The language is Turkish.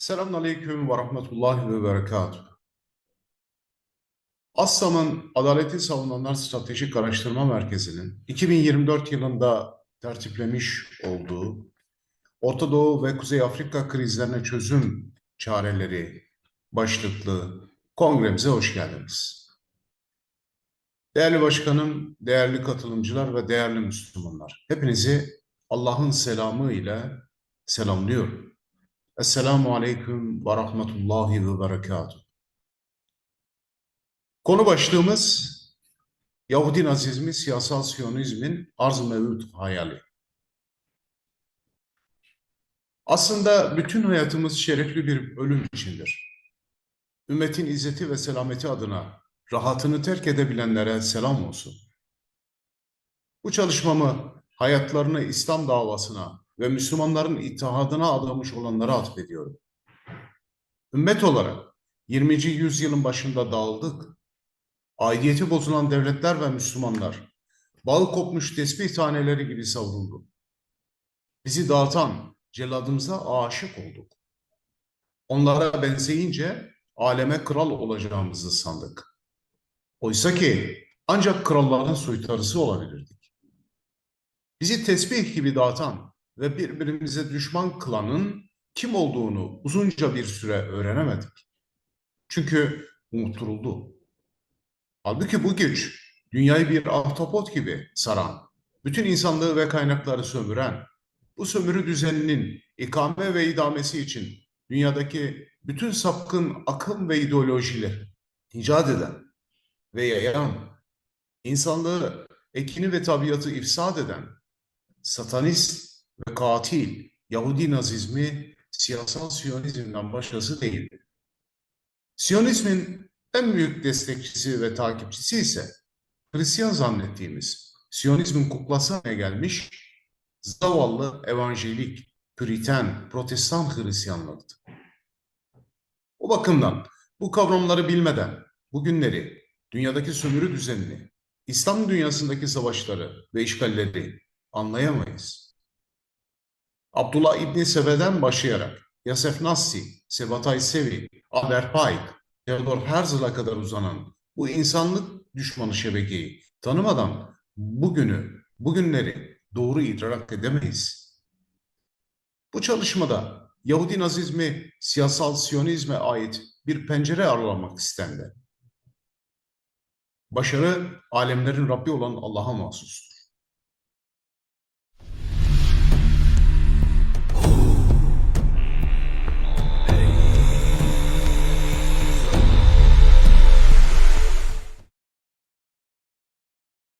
Selamun Aleyküm ve Rahmetullahi ve Berekatuhu. ASSAM'ın Adaleti Savunanlar Stratejik Araştırma Merkezi'nin 2024 yılında tertiplemiş olduğu Orta Doğu ve Kuzey Afrika krizlerine çözüm çareleri başlıklı kongremize hoş geldiniz. Değerli başkanım, değerli katılımcılar ve değerli Müslümanlar, hepinizi Allah'ın selamı ile selamlıyorum. Esselamu Aleyküm ve Rahmetullahi ve Berekatuhu. Konu başlığımız Yahudi Nazizmi, siyasal Siyonizmin arz-ı mevcut hayali. Aslında bütün hayatımız şerefli bir ölüm içindir. Ümmetin izzeti ve selameti adına rahatını terk edebilenlere selam olsun. Bu çalışmamı hayatlarını İslam davasına ve Müslümanların ittihadına adamış olanlara atfediyorum. Ümmet olarak 20. yüzyılın başında dağıldık. Aidiyeti bozulan devletler ve Müslümanlar bağı kopmuş tesbih taneleri gibi savruldu. Bizi dağıtan celladımıza aşık olduk. Onlara benzeyince aleme kral olacağımızı sandık. Oysa ki ancak kralların soytarısı olabilirdik. Bizi tesbih gibi dağıtan ve birbirimize düşman kılanın kim olduğunu uzunca bir süre öğrenemedik. Çünkü unutturuldu. Halbuki bu güç dünyayı bir ahtapot gibi saran, bütün insanlığı ve kaynakları sömüren, bu sömürü düzeninin ikame ve idamesi için dünyadaki bütün sapkın akım ve ideolojileri icat eden ve yayan, insanlığı, ekini ve tabiatı ifsad eden, satanist ve katil Yahudi Nazizmi siyasal Siyonizmden başkası değildi. Siyonizmin en büyük destekçisi ve takipçisi ise Hristiyan zannettiğimiz Siyonizmin kuklası haline gelmiş zavallı evanjelik, püriten, protestan Hristiyanlardı. O bakımdan bu kavramları bilmeden bugünleri, dünyadaki sömürü düzenini, İslam dünyasındaki savaşları ve işgalleri anlayamayız. Abdullah İbni Sebe'den başlayarak Yasef Nassi, Sebatay Sevi, Albert Pike, Theodor Herzl'a kadar uzanan bu insanlık düşmanı şebekeyi tanımadan bugünü, bugünleri doğru idrak edemeyiz. Bu çalışmada Yahudi Nazizmi siyasal Siyonizme ait bir pencere aralamak istendi. Başarı alemlerin Rabbi olan Allah'a mahsustur.